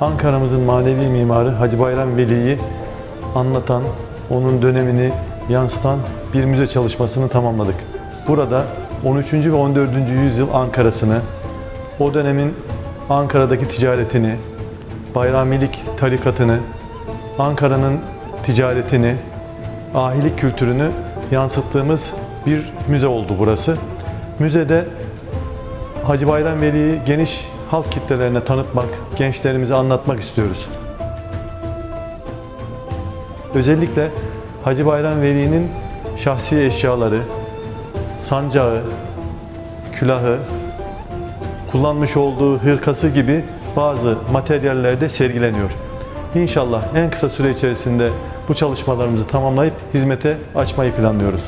Ankara'mızın manevi mimarı Hacı Bayram Veli'yi anlatan, onun dönemini yansıtan bir müze çalışmasını tamamladık. Burada 13. ve 14. yüzyıl Ankara'sını, o dönemin Ankara'daki ticaretini, Bayramilik tarikatını, Ankara'nın ticaretini, ahilik kültürünü yansıttığımız bir müze oldu burası. Müzede Hacı Bayram Veli'yi geniş halk kitlelerine tanıtmak, gençlerimize anlatmak istiyoruz. Özellikle Hacı Bayram Veli'nin şahsi eşyaları, sancağı, külahı, kullanmış olduğu hırkası gibi bazı materyallerde sergileniyor. İnşallah en kısa süre içerisinde bu çalışmalarımızı tamamlayıp hizmete açmayı planlıyoruz.